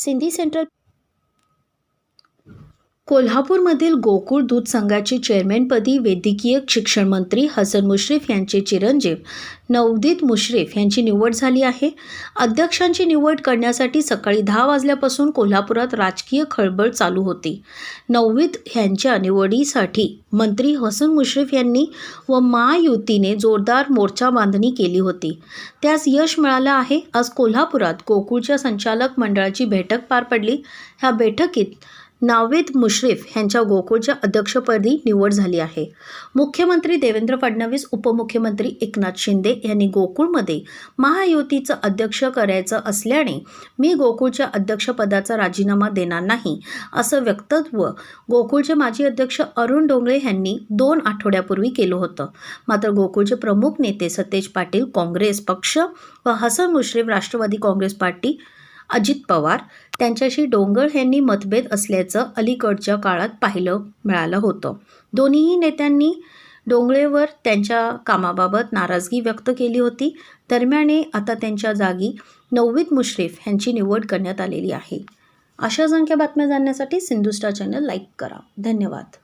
Sindhi central कोल्हापूरमधील गोकुळ दूध संघाचे चेअरमॅनपदी वैद्यकीय शिक्षण मंत्री हसन मुश्रीफ यांचे चिरंजीव नवदीत मुश्रीफ यांची निवड झाली आहे. अध्यक्षांची निवड करण्यासाठी सकाळी दहा वाजल्यापासून कोल्हापुरात राजकीय खळबळ चालू होती. नवदीत यांच्या निवडीसाठी मंत्री हसन मुश्रीफ यांनी व महायुतीने जोरदार मोर्चा बांधणी केली होती. त्यास यश मिळालं आहे. आज कोल्हापुरात गोकुळच्या संचालक मंडळाची बैठक पार पडली. ह्या बैठकीत नावेद मुश्रीफ यांच्या गोकुळच्या अध्यक्षपदी निवड झाली आहे. मुख्यमंत्री देवेंद्र फडणवीस उपमुख्यमंत्री एकनाथ शिंदे यांनी गोकुळमध्ये महायुतीचं अध्यक्ष करायचं असल्याने मी गोकुळच्या अध्यक्षपदाचा राजीनामा देणार नाही असं वक्तव्य गोकुळचे माजी अध्यक्ष अरुण डोंगळे यांनी दोन आठवड्यापूर्वी केलं होतं. मात्र गोकुळचे प्रमुख नेते सतेज पाटील काँग्रेस पक्ष व हसन मुश्रीफ राष्ट्रवादी काँग्रेस पार्टी अजित पवार त्यांच्याशी डोंगर यांनी मतभेद असल्याचं अलीकडच्या काळात पाहिलं मिळालं होतं. दोन्हीही नेत्यांनी डोंगळेवर त्यांच्या कामाबाबत नाराजगी व्यक्त केली होती. दरम्याने आता त्यांच्या जागी नववीत मुश्रीफ यांची निवड करण्यात आलेली आहे. अशा संख्या बातम्या जाणण्यासाठी सिंधुस्टार चॅनल लाईक करा. धन्यवाद.